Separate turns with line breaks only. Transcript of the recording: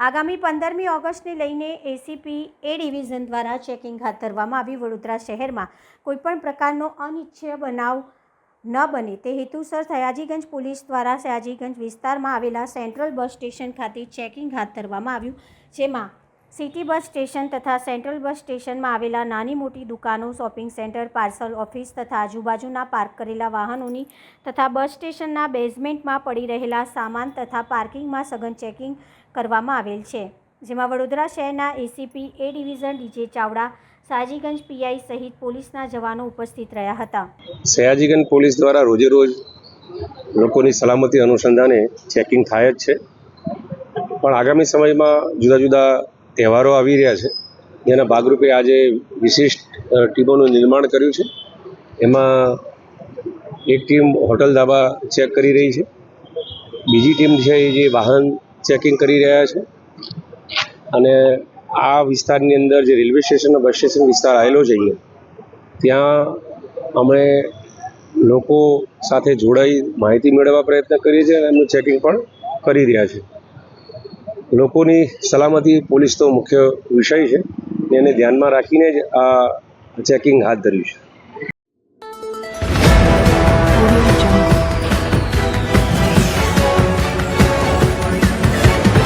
આગામી પંદરમી ઓગસ્ટને લઈને એસીપી એ ડિવિઝન દ્વારા ચેકિંગ હાથ ધરવામાં આવ્યું વડોદરા શહેરમાં કોઈપણ પ્રકારનો અનિચ્છય બનાવ ન બને તે હેતુસર સયાજીગંજ પોલીસ દ્વારા સયાજીગંજ વિસ્તારમાં આવેલા સેન્ટ્રલ બસ સ્ટેશન ખાતે ચેકિંગ હાથ ધરવામાં આવ્યું, જેમાં સિટી બસ સ્ટેશન તથા સેન્ટ્રલ બસ સ્ટેશનમાં આવેલા નાની મોટી દુકાનો, શોપિંગ સેન્ટર, પાર્સલ ઓફિસ તથા આજુબાજુના પાર્ક કરેલા વાહનોની તથા બસ સ્ટેશનના બેઝમેન્ટમાં પડી રહેલા સામાન તથા પાર્કિંગમાં સઘન ચેકિંગ કરવામાં આવેલ છે. જેમાં વડોદરા શહેરના ACP A division DJ Chavda Sajiganj PI સહિત પોલીસના જવાનો ઉપસ્થિત રહ્યા હતા.
સયાજીગંજ પોલીસ દ્વારા રોજે રોજ લોકોની સલામતી અનુસંધાને ચેકિંગ થાય જ છે. પણ આગામી સમયમાં જુદા જુદા તહેવારો આવી રહ્યા છે. જેના ભાગરૂપે આજે વિશિષ્ટ ટીમોનું નિર્માણ કર્યું છે. એમાં એક ટીમ હોટલ ધાબા ચેક કરી રહી છે. બીજી ટીમ છે એ જે વાહન ચેકિંગ કરી રહ્યા છે. અને આ વિસ્તારની અંદર જે રેલવે સ્ટેશન બસ સ્ટેશન વિસ્તાર આવેલો છે અહીંયા, ત્યાં અમે લોકો સાથે જોડાઈ માહિતી મેળવવા પ્રયત્ન કરીએ છીએ અને એમનું ચેકિંગ પણ કરી રહ્યા છે લોકોની સલામતી પોલીસ તો મુખ્ય વિષય છે. એને ધ્યાનમાં રાખીને જ આ ચેકિંગ હાથ ધર્યું છે.